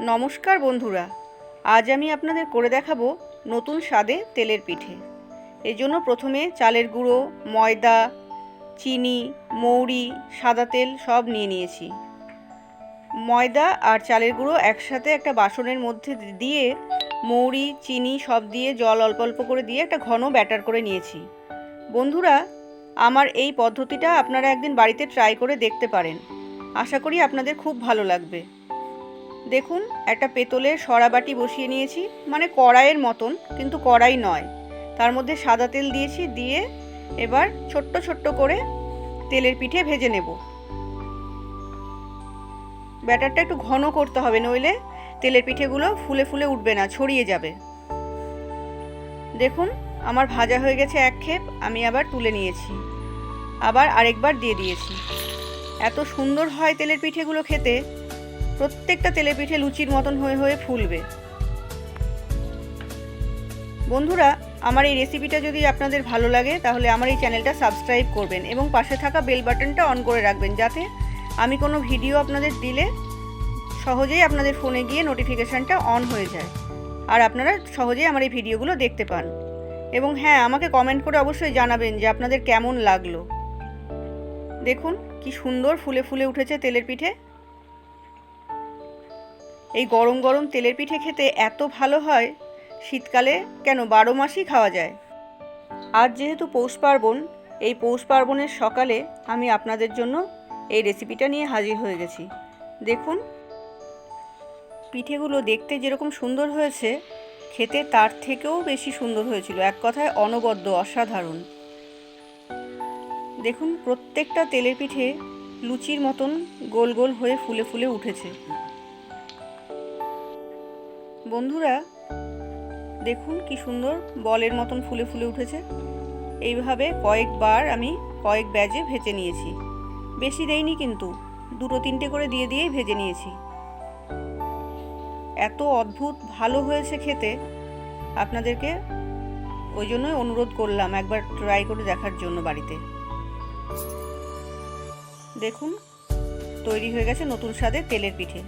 নমস্কার বন্ধুরা, আজ আমি আপনাদের করে দেখাবো নতুন স্বাদে তেলের পিঠে। জন্য প্রথমে চালের গুঁড়ো, ময়দা, চিনি, মৌরি, সাদা তেল সব নিয়ে নিয়েছি। ময়দা আর চালের গুঁড়ো একসাথে একটা বাসনের মধ্যে দিয়ে মৌরি, চিনি সব দিয়ে জল অল্প অল্প করে দিয়ে একটা ঘন ব্যাটার করে নিয়েছি। বন্ধুরা, আমার এই পদ্ধতিটা আপনারা একদিন বাড়িতে ট্রাই করে দেখতে পারেন। আশা করি আপনাদের খুব ভালো লাগবে। দেখুন, একটা পেতলের সরাবাটি বসিয়ে নিয়েছি মানে কড়াইয়ের মতন, কিন্তু কড়াই নয়। তার মধ্যে সাদা তেল দিয়েছি, দিয়ে এবার ছোট্ট ছোট্ট করে তেলের পিঠে ভেজে নেব। ব্যাটারটা একটু ঘন করতে হবে, নইলে তেলের পিঠেগুলো ফুলে ফুলে উঠবে না, ছড়িয়ে যাবে। দেখুন, আমার ভাজা হয়ে গেছে এক ক্ষেপ আমি আবার তুলে নিয়েছি। আবার আরেকবার দিয়ে দিয়েছি। এত সুন্দর হয় তেলের পিঠেগুলো খেতে। প্রত্যেকটা তেলের পিঠে লুচির মতন হয়ে হয়ে ফুলবে। বন্ধুরা, আমার এই রেসিপিটা যদি আপনাদের ভালো লাগে, তাহলে আমার এই চ্যানেলটা সাবস্ক্রাইব করবেন এবং পাশে থাকা বেল বাটনটা অন করে রাখবেন, যাতে আমি কোনো ভিডিও আপনাদের দিলে সহজেই আপনাদের ফোনে গিয়ে নোটিফিকেশানটা অন হয়ে যায়। আর আপনারা সহজেই আমার এই ভিডিওগুলো দেখতে পান। এবং হ্যাঁ আমাকে কমেন্ট করে অবশ্যই জানাবেন যে আপনাদের কেমন লাগল। দেখুন, কি সুন্দর ফুলে ফুলে উঠেছে তেলের পিঠে। এই গরম গরম তেলের পিঠে খেতে এত ভালো হয়, শীতকালে কেন বারো মাসই খাওয়া যায়? আজ যেহেতু পৌষ পার্বণ, এই পৌষ পার্বণের সকালে আমি আপনাদের জন্য এই রেসিপিটা নিয়ে হাজির হয়ে গেছি। দেখুন, পিঠেগুলো দেখতে যেরকম সুন্দর হয়েছে, খেতে তার থেকেও বেশি সুন্দর হয়েছিল। এক কথায় অনবদ্য, অসাধারণ। দেখুন, প্রত্যেকটা তেলের পিঠে লুচির মতন গোল গোল হয়ে ফুলে ফুলে উঠেছে। বন্ধুরা, দেখুন কি সুন্দর বলের মতন ফুলে ফুলে উঠেছে। এইভাবে কয়েকবার আমি কয়েক ব্যাজে ভেজে নিয়েছি। বেশি দেইনি কিন্তু, দুটো তিনটে করে দিয়ে দিয়েই ভেজে নিয়েছি। এত অদ্ভুত ভালো হয়েছে খেতে। আপনাদেরকে ওই জন্যই অনুরোধ করলাম একবার ট্রাই করে দেখার জন্য বাড়িতে। দেখুন, তৈরি হয়ে গেছে নতুন স্বাদের তেলের পিঠে।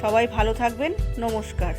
সবাই ভালো থাকবেন, নমস্কার।